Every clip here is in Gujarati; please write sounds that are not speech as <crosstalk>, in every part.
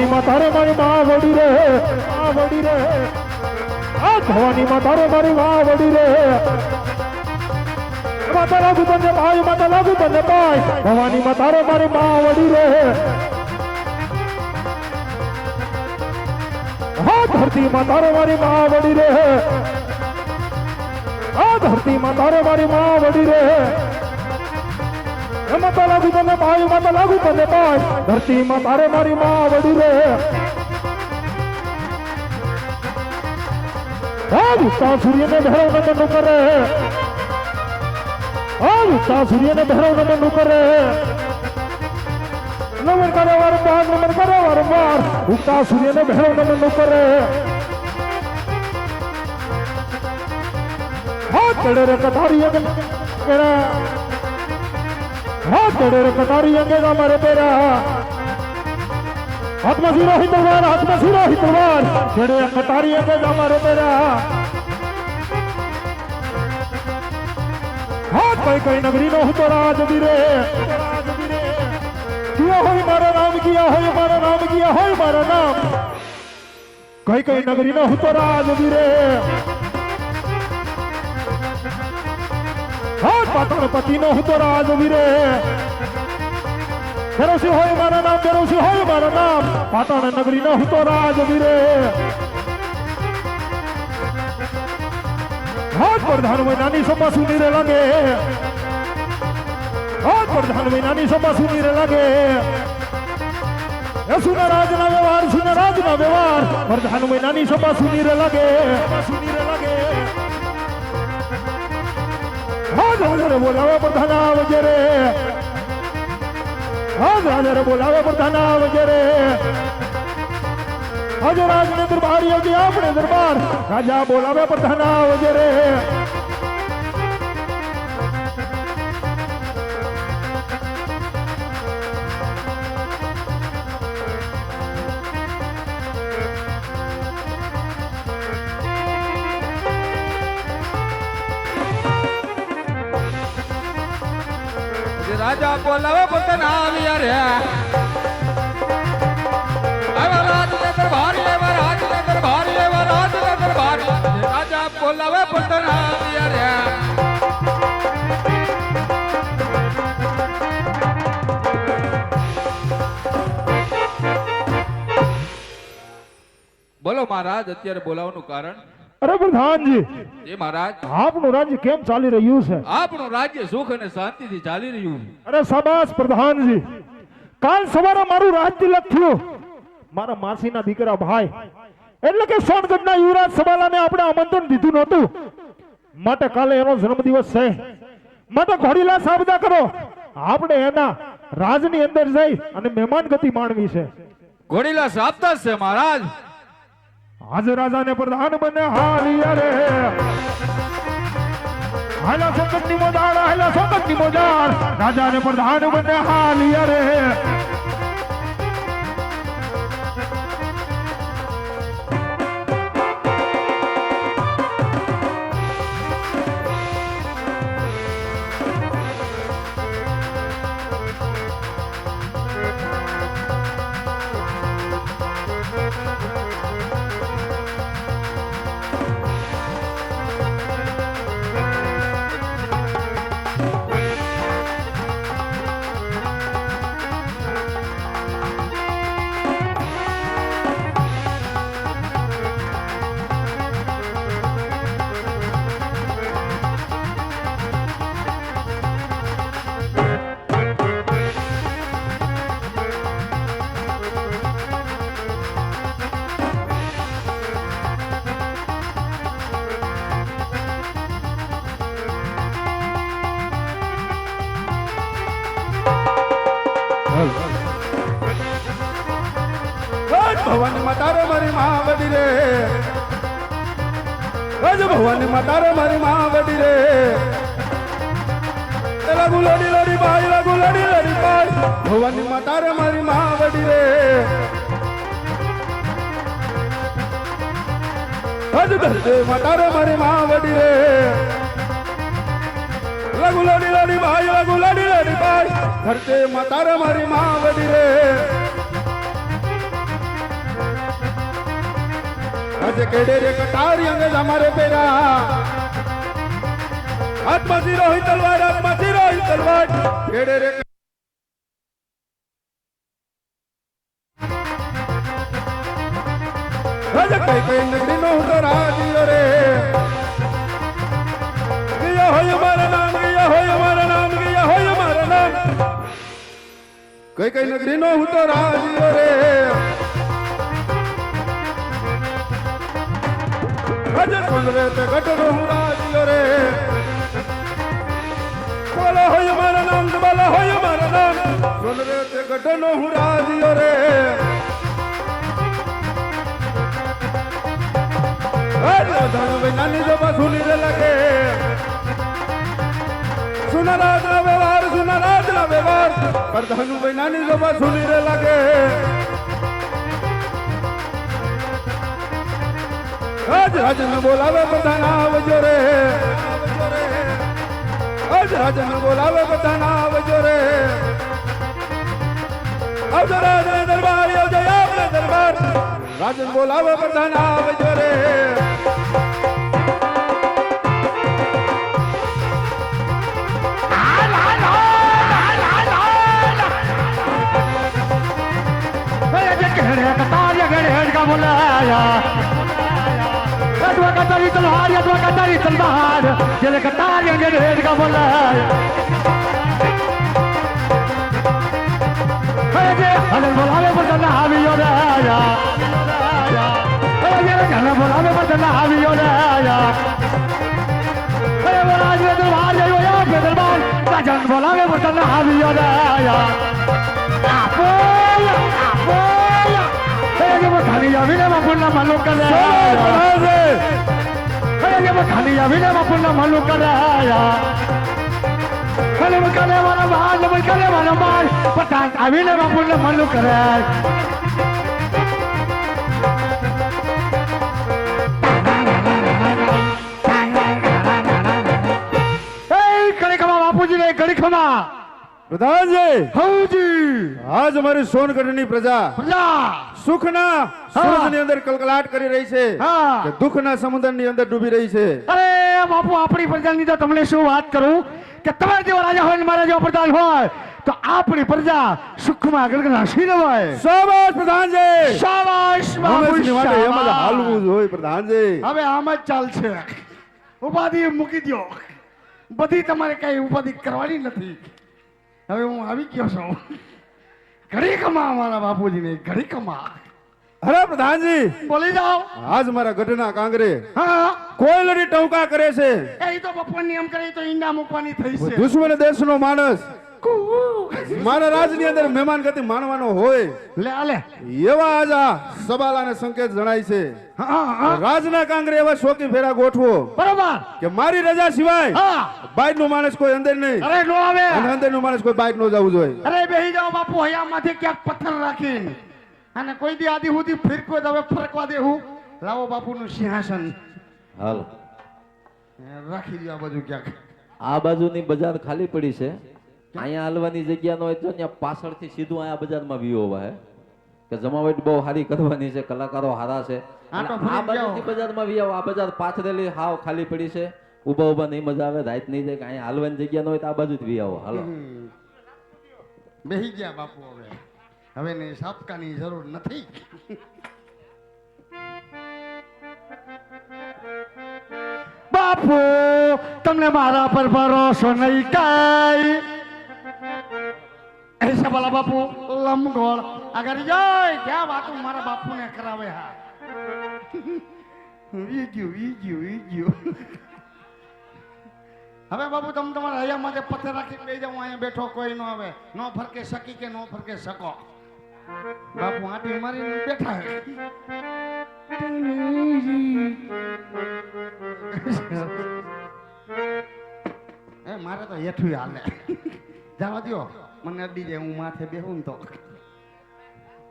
ભવાની માં તારે મારી માં વડી રે, માં વડી રે. આ ભવાની માં તારે મારી માં વડી રે. માતા લાગુ તને ભાઈ માતા લાગુ તને ભાઈ. ભવાની માં તારે મારી માં વડી રે. હા ધરતી માં તારે મારી માં વડી રે. આ ધરતી માં તારે મારી માં વડી રે. એ માતા લાગુ તને ભાઈ માતા લાગુ તને ભાઈ ધરતી માં તારે મારી માં વડી રે આ સૂર્ય ને ભેરવ નમન કરે આ સૂર્ય ને ભેરવ નમન કરે. નમન કરે વારંવાર, નમન કરે વારંવાર. ઉત્સાહ સૂર્ય ને ભેરવ નમન કરે. હા ચડે રે કટારી અંગે પેરા હાથ ચડે રે, કટારી અંગે મારે પેરા હાથમાં શીરો હી તલવાર હાથમાં શીરો હી તલવાર ચડે રે, કટારી અંગે મારે પેરા હાથ કઈ કઈ નગરી નો હું તો રાજવીરે કિયા હોય મારા નામ, કિયા હોય મારા નામ, કિયા હોય મારા નામ. કઈ કઈ નગરી નો હું તો હાથ પાટણ પતિ નો હું તો રાજવીરે ફેરોસી હોય મારા નામ ફેરોસી હોય મારા નામ. પાટણ નગરી નો હું તો રાજવીરે હાથ પ્રધાન નાની સભા સુની રે લાગે. હાથ પ્રધાન નાની સભા સુની રે લાગે. એ સુના રાજના વ્યવહાર, સુના રાજના વ્યવહાર. પ્રધાન મહિનાની સભા સુની રે લાગે. સુની હાજર બોલાવે પ્રધાન આવજે રે હાજર બોલાવે પ્રધાન આવજે રે આજે રાજને દરબાર યોગી આપણે દરબાર રાજા બોલાવે પ્રધાન આવજે રે બોલાવે પોતાના આવ્યા રે આવા રાજને દરબાર લેવા રાજને દરબાર લેવા રાજને દરબાર રાજા બોલાવે પોતાના આવ્યા રે બોલો મહારાજ, અત્યારે બોલાવાનું કારણ? અરે પ્રધાનજી એ મહારાજ. આપનું રાજ્ય કેમ ચાલી રહ્યું છે? આપનું રાજ્ય સુખ અને શાંતિથી ચાલી રહ્યું છે. અરે શાબાશ પ્રધાનજી. કાલ સવારે મારું રાજ્ય લખ્યું થયું. મારા માસીના દીકરા ભાઈ એટલે કે સોનગઢના યુવરાજ સબાલાને આપણે આમંત્રણ દીધું નહોતું. માટે કાલે એનો જન્મદિવસ છે. માટે ઘોડીલા સાબદા કરો. આપણે એના રાજની અંદર જઈ અને મહેમાન ગતિ માણવી છે. ઘોડીલા સાબદા છે મહારાજ. આજે રાજાને પ્રધાન બને હાલિયા રે હાલા સંકટની મોજાડ હાલા સંકટની મોજાડ રાજાને પ્રધાન બને હાલિયા રે ભવાની મતારે મારી માં વડી રે. રજ ભવન મતારે મારી માં વડી રે. લાગુ લડી લડી બાઈ લાગુ લડી લડી બાઈ ભવન મતારે મારી માં વડી રે. રજ ધરજે મતારે મારી માં વડી રે. લગુ લડી લડી બાઈ લગુ લડી લડી બાઈ ધરજે મતારે મારી માં વડી રે. આજે કેડે રે કટારી અંગે અમારે પેરા હાથમાંથી રોહિત તલવાર, હાથમાંથી રોહિત તલવાર. કેડે રે આજે કઈ કઈ નગરી નો તો રાજીઓ રે. ગયા હોય અમારા નામ, ગયા હોય અમારા નામ, ગયા હોય અમારા નામ. કઈ કઈ નગરી નો હું તો રાજીઓ રે. આજે સુન રે તે ગટરો હું રાજીઓ રે. બોલો હોય અમારા નામ, બોલો હોય અમારા નામ. સુન રે તે ગટનો હું રાજીઓ રે. નાની જબા સુની રે લાગે. સુના રાજ ના વ્યવહાર સુનરાજ ના વ્યવહાર. પ્રધાન નાની જબા સુની રે લાગે. રાજ રાજ ને બોલાવે પ્રધાન આવજો રે. રાજ રાજ ને બોલાવે પ્રધાન આવજો રે. આવજો રાજન દરબાર, આવજો આપણે દરબાર. રાજન બોલાવે પ્રધાન આવજો રે. બોલાયા. અદવા કટારી તલવાર અદવા કટારી તલવાર જેલે કટારિયા ગેડે હેડકા બોલાયા હે જે હલન બોલાવે બદલા આવ્યો રે આયા હે જે હલન બોલાવે બદલા આવ્યો રે આયા હે બોલાજ રે દરબાર જયો યા બે દરબાર રાજન બોલાવે બદલા આવ્યો રે આવીને બાપુના માલો કરે ખાલી આવીને બાપુના માલો કરાયા કલે કલે વાળા બાલ નમન કલે વાળા બાલ પટાક આવીને બાપુને માલું કરાય એ કડીખમા બાપુજીને કડીખમા પ્રધાનજી હઉજી આજ અમારી સોનગઢની પ્રજા પ્રજા સુખના સૂરજની અંદર કલકલાટ કરી રહી છે કે દુઃખના સમુદ્રની અંદર ડૂબી રહી છે. અરે બાપુ આપણી પ્રજાની તો તમને શું વાત કરું? કે તમે જેવા રાજા હોય ને મારા જેવા પ્રધાન હોય તો આપણી પ્રજા સુખમાં ગણગણાશી રવાય શાબાશ પ્રધાનજી! શાબાશ બાપુ હંમેશની માટે એમ જ હાલવું જોઈએ પ્રધાનજી. હવે આમ જ ચાલશે. ઉપાધિ મૂકી દો બધી તમારે કઈ ઉપાધિ કરવાની નથી. હવે હું આવી ગયો છું. ઘડી કમા અમારા બાપુજીને ઘડી કમા અરે પ્રધાનજી! બોલી જાઓ. આજ મારા ગઢના કાંગરે હા. કોઈ લડી ટવકા કરે છે? એ તો બપોરની એમ કરી તો ઈંડા મૂકવાની થઈ છે. દુશ્મન દેશનો માણસ. મારા રાજની અંદર મહેમાન ગતિ માણવાનો હોય. લે આલે એવા આજ આ સબાલાને સંકેત જણાય છે. રાજના કાંગરે એવા શોકી ફેરા ગોઠવો બરોબર. કે મારી રજા સિવાય બાઈક નો માણસ કોઈ અંદર નહીં. અરે નો આવે. અને અંદર નો માણસ કોઈ બાઈક નો જવું જોઈએ. અરે બેહી હયામાંથી ક્યાંક પથ્થર રાખીને અને કોઈ દી આદિ સુધી ફિરકો હવે ફરકવા દેવું લાવો બાપુનું સિંહાસન. હાલ. રાખી દો આ બાજુ ક્યાંક. આ બાજુની બજાર ખાલી પડી છે. અહીંયા હાલવાની જગ્યા નો હોય તો ત્યાં પાછળથી સીધું અહીંયા બજારમાં વ્યૂ હોવા હે. કે જમાવટ બહુ સારી કરવાની છે કલાકારો સારા છે. આ બાજુથી બજારમાં વી આવો. આ બજાર પાછળેલી હાવ ખાલી પડી છે. ઊભા ઊભા નહીં મજા આવે રાત નહીં જાય કે અહીંયા હાલવાની જગ્યા ન હોય તો આ બાજુ જ વી આવો. હાલો. બેહી ગયા બાપુ હવે. હવે ને સાપકાની જરૂર નથી. બાપુ, તમને મારા પર ભરોસો નહીં કાઈ. એસે બોલા બાપુ લમગોળ આગળ જાય ક્યાં વાતું મારા બાપુને કરાવે હા. વી ગયું વી વીજ્યું. વી ગયું હવે બાપુ, તમે તમારા હૈયા માટે પથ્થર રાખીને લઈ જાઓ અહીંયા બેઠો કોઈ નો આવે. નો ફરકે શકી કે નો ફરકે શકો. બાપુ, આટી મારીને બેઠા. એ, મારે તો હેઠું હાલે. જવા દો મને અડી જાય, હું માથે બેહું તો.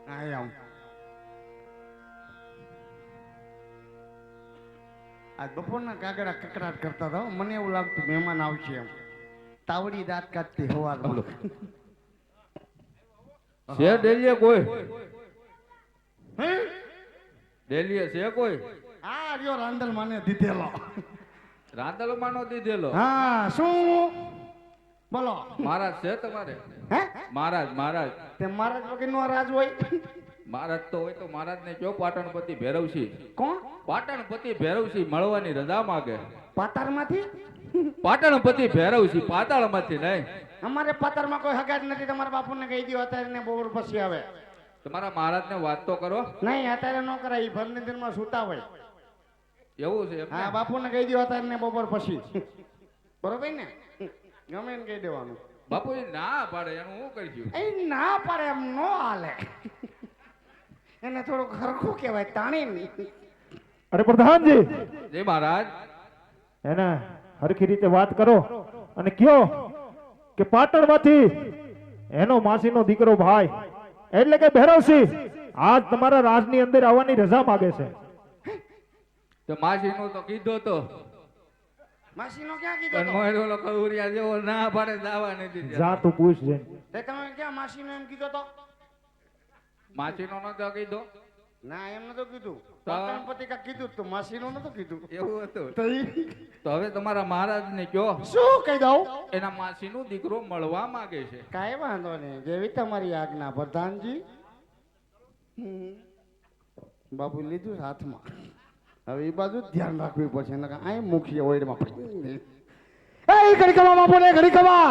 આય આજ બપોરના કાગડા કકરાટ કરતા હતા મને એવું લાગતું મહેમાન આવશે એમ. તાવડી દાંત કાઢતી હવારમાં. છે ડેલીએ કોઈ? હે? ડેલીએ છે કોઈ? આ રહ્યો રાંદલ માને દીધેલો. રાંધલ માનો દીધેલો? હા શું? બોલો. મહારાજ છે તમારે? હે? મહારાજ મહારાજ. તે મહારાજ વગરનો રાજ હોય. મહારાજ તો હોય તો મહારાજ ને કયો પાટણપતિ ભૈરવસિંહ? કોણ? પાટણપતિ ભૈરવસિંહ મળવાની રજા માગે. પાતારમાંથી પાટણપતિ ભૈરવસિંહ પાતાળમાંથી નહીં. અમારે પાતારમાં કોઈ હગાજ નથી તમારા બાપુને કહી દો અત્યારે ને બોર પછી આવે. તમારા મહારાજને વાત તો કરો. નહીં અત્યારે ન કરાય ઈ ભરનિંદરમાં સૂતા હોય. એવું છે? હા બાપુને કહી દો અત્યારે ને બપોર પછી. બરોબર ને? ગમે એને કહી દેવાનું. બાપુ ના પાડે એનું હું કરશું એ ના પાડે એમ નો હાલે. એને થોડુંક હરખું કહેવાય તાણી અરે પ્રધાનજી! જય મહારાજ. એને હરખી રીતે વાત કરો અને કયો કે પાટણમાંથી એનો માસીનો દીકરો ભાઈ એટલે કે ભૈરવસિંહ આજ તમારા રાજની અંદર આવવાની રજા માગે છે. તો માસી નું તો કીધો તો. માસીનો ક્યાં કીધો તો? મોયરો ઓલો ઉરિયા જેવો ના પાડે દાવા નથી જા તું પૂછ જે તે તમે ક્યાં માસીનો એમ કીધો તો? માસી નો નતો કીધું? ના એમ નતો કીધું. તો? પાટણપતિ કાંઈક કીધું તો માસીનો નતો કીધું. એવું હતું. તો હવે તમારા મહારાજ ને કયો શું કહી દઉં? એના માસી નો દીકરો મળવા માંગે છે. કાંઈ વાંધો નહીં. જેવી તમારી આજ્ઞા પ્રધાનજી. બાપુ લીધું હાથમાં. હવે એ બાજુ ધ્યાન રાખવી પડશે નકર આ મુખ્ય ઓઈડમાં પડી. એ ઘડી કમા બાપુ ને ઘડી કમા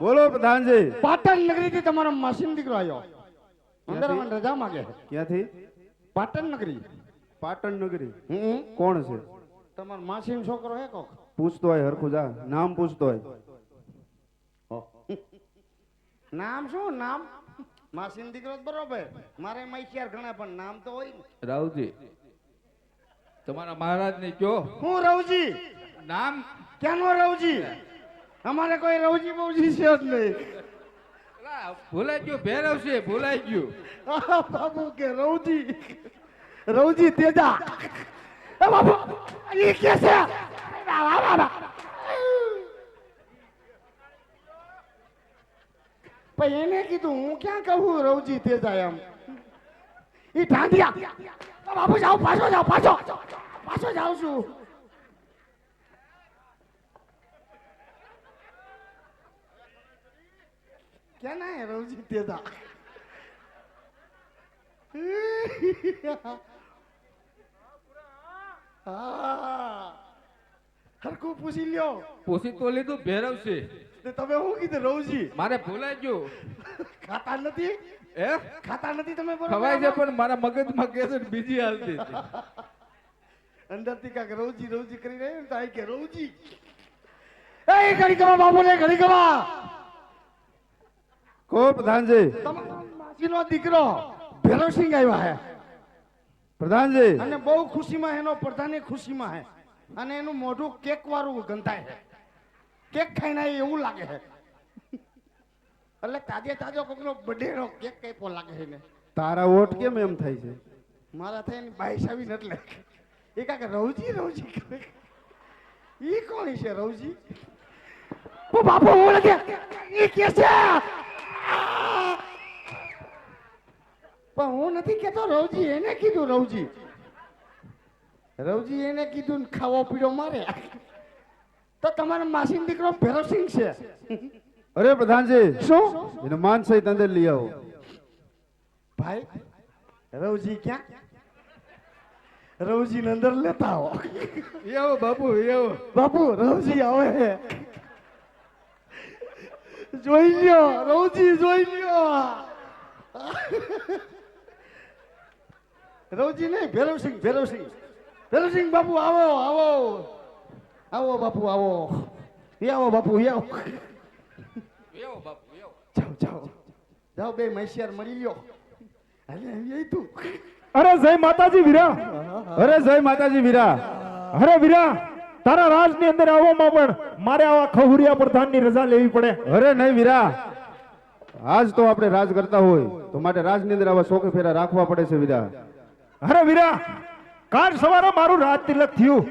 બોલો પ્રધાનજી. પાટણ નગરીથી તમારો માસીનો દીકરો આવ્યો. આવવાની રજા માંગે. ક્યાંથી પાટણ નગરી પાટણ નગરી હું કોણ છે? તમારો માસીનો છોકરો હે કોક? પૂછતો હોય હરખું જા નામ પૂછતો હોય. નામ શું? નામ? માસીનો દીકરો જ બરોબર. મારે મૈસિયાર ઘણા પણ નામ તો હોય ને. રાવજી તમારા મહારાજ ને કયો હું રવજી. નામ? ક્યાંનો રવજી? અમારે કોઈ રવજી બવજી છે જ નહીં. ભૂલાઈ ગયું ભૈરવ છે ભૂલાઈ ગયું. બાબુ કે રવજી રવજી તેજા. બાબુ એ કે છે. એને કીધું, હું ક્યાં કહું રવજી તેજા એમ? એ ઢાંઢિયા. બાબુ, જાઓ, પાછો જાઓ, પાછો. પાછો જાઉં છું. ક્યાં ना है <laughs> रोजी तेदा હરકું પૂછી લ્યો પૂછી તો લીધું ભૈરવ છે તે તમે શું કીધું રવજી મારે ભૂલાઈ ગયું ખાતા નથી એ ખાતા નથી તમે ખવાય છે પણ મારા મગજમાં કે છે બીજી હાલતી અંદરથી કાંક રવજી રવજી કરી રહ્યો ને તો આ કે રવજી એ ઘડી કમા બાબુ ને ઘડી કમા કો પ્રધાનજી? માસીનો દીકરો ભેરવસિંહ આવ્યા હે. પ્રધાનજી? અને બહુ ખુશીમાં એનો પ્રધાની ખુશીમાં હે. અને એનું મોઢું કેક વાળું ગંધાય હે. કેક ખાઈને એવું લાગે છે એટલે તાજે તાજો કોકનો બડેરો કેક કઈપો લાગે છે ને તારા ઓટ કેમ એમ થાય છે? મારા થાય એની બાઈસ આવીને એટલે. એ કાંક રવજી રવજી કરે ઈ કોણ છે રવજી? બાપુ ઓળખે. નથી ઈ કે છે. પણ હું નથી કેતો રવજી એને કીધું રવજી. રવજી એને કીધું ને ખાવો પીડો મારે. તો તમારા માસીનો દીકરો ભેરવસિંહ છે. અરે પ્રધાનજી. શું? એને માન સહિત અંદર લઈ આવો. ભાઈ રવજી ક્યાં? રવજી ને અંદર લેતા આવો. એવો બાપુ એવો બાપુ રવજી આવે. જોઈ લ્યો રવજી જોઈ લ્યો. રવજી નહીં ભેરવસિંહ ભેરવસિંહ ભેરવસિંહ બાપુ આવો આવો. આવો બાપુ આવો. એ આવો બાપુ એ આવો. બાપુ જાઓ જાઓ. જાઓ બે મહેશિયાર મળી લ્યો. અરે એ તું. અરે જય માતાજી વીરા. અરે જય માતાજી વીરા. અરે વીરા તારા રાજની અંદર આવવામાં પણ. મારે આવા ખહુરિયા પ્રધાનની રજા લેવી પડે. અરે નહીં વીરા. આજ તો આપણે રાજ કરતા હોય. તો માટે રાજની અંદર આવા શોખ ફેરા રાખવા પડે છે વીરા. અરે વીરા કાલ સવારે મારું રાત તિલક થયું.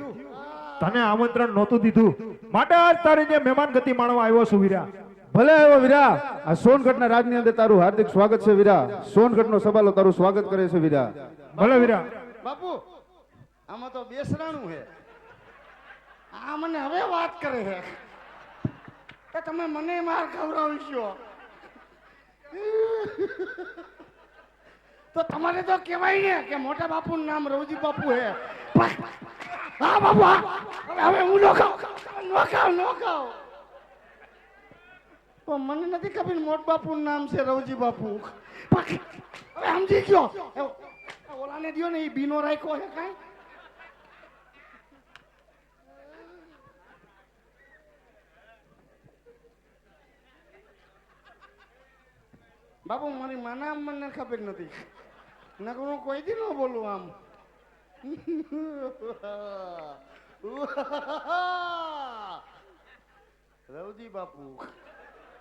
તને આમંત્રણ નહોતું દીધું. માટે આજ તારી જે મહેમાન ગતિ માણવા આવ્યો છું વીરા. ભલે આવ્યો વીરા આ સોનગઢના રાજની અંદર તારું હાર્દિક સ્વાગત છે વીરા. સોનગઢનો સવાલો તારું સ્વાગત કરે છે વીરા. ભલે વીરા. બાપુ આમાં તો બેસરાણું છે. આ મને હવે વાત કરે છે. કે તમે મને માર ખવડાવશો. તો તમારે તો કહેવાય ને કે મોટા બાપુનું નામ રવજી બાપુ હે. હા બાપુ, હા. હવે હું નો ખાવ નો ખાવ નો ખાવ તો મને નથી ખબર મોટ બાપુનું નામ છે રવજી બાપુ. હવે સમજી ગયો. ઓલાને દ્યો ને એ બીનો રાખ્યો હે કાંઈ. બાપુ, મારી માના મને ખબર નથી. નકર હું કોઈ દી ન બોલું આમ. રવજી બાપુ.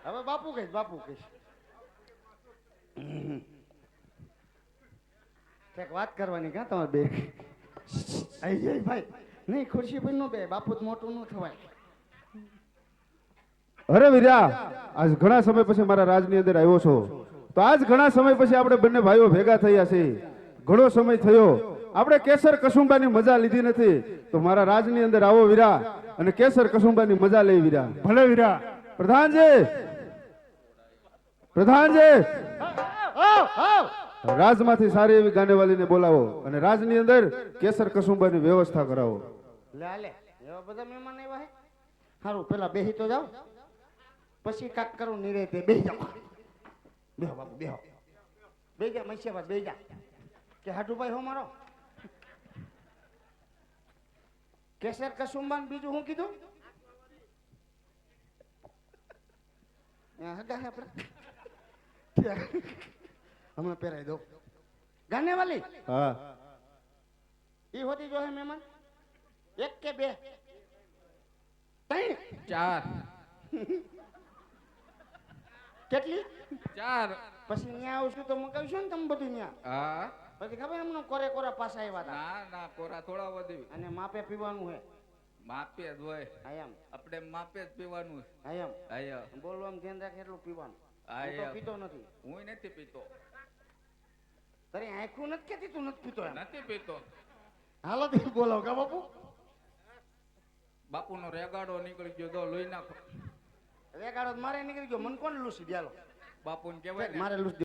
હવે બાપુ કહીશ બાપુ કહીશ. કંઈક વાત કરવાની ક્યાં તમારે બે? આઈ જાય ભાઈ. નહીં, ખુરશી પર નો બે, બાપુ મોટું ન થવાય. અરે વીરા, આજ ઘણા સમય પછી મારા રાજની અંદર આવ્યો છો. તો આજ ઘણા સમય પછી આપણે બંને ભાઈઓ ભેગા થયા છે. ઘણો સમય થયો. આપણે કેસર કસુંબાની મજા લીધી નથી. તો મારા રાજની અંદર આવો વીરા અને કેસર કસુંબાની મજા લઈ વીરા. ભલે વીરા. પ્રધાનજી! પ્રધાનજી! રાજમાંથી સારી એવી ગાનેવાલીને બોલાવો અને રાજની અંદર કેસર કસુંબાની વ્યવસ્થા કરાવો. લે લે એવા બધા મહેમાન આવ્યા હે? સારું પેલા બેહી તો જાઓ. પછી કાક કરું નિરેતે બેહી જાઓ. બેહો બાપુ બેહો. બેહી જા મૈસિયાબાદ બેહી જા કે હાડુભાઈ હો મારો? કેસર કસુંબાન બીજું શું કીધું? અહીંયા હગા હે આપણે. હમણાં પહેરાઈ દો ગાનેવાલી? હા. ઈ હોતી જો હે મહેમાન? એક કે બે? ત્રણ? ચાર. કેટલી? ચાર. પછી ત્યાં આવશું તો મગાવશું ને તમે બધું ત્યાં હા. પછી ખબર એમનો કોરે કોરા પાછા આવ્યા હતા? ના ના કોરા થોડા વધી. અને માપે પીવાનું હે? માપે જ હોય. આયામ આપણે માપે જ પીવાનું. આયામ આયા બોલવામાં ધ્યાન રાખે એટલું પીવાનું. તો પીતો નથી. હું નથી પીતો. તારી આંખું નથી કેતી તું નથી પીતો નથી પીતો. હાલો તે બોલો કા બાપુ? બાપુનો રેગાડો નીકળી ગયો તો લોહી નાખો. રેગાડો મારે નીકળી ગયો. મન કોણ લૂસી? દે હાલો બાપુને કહેવાય મારે લૂસી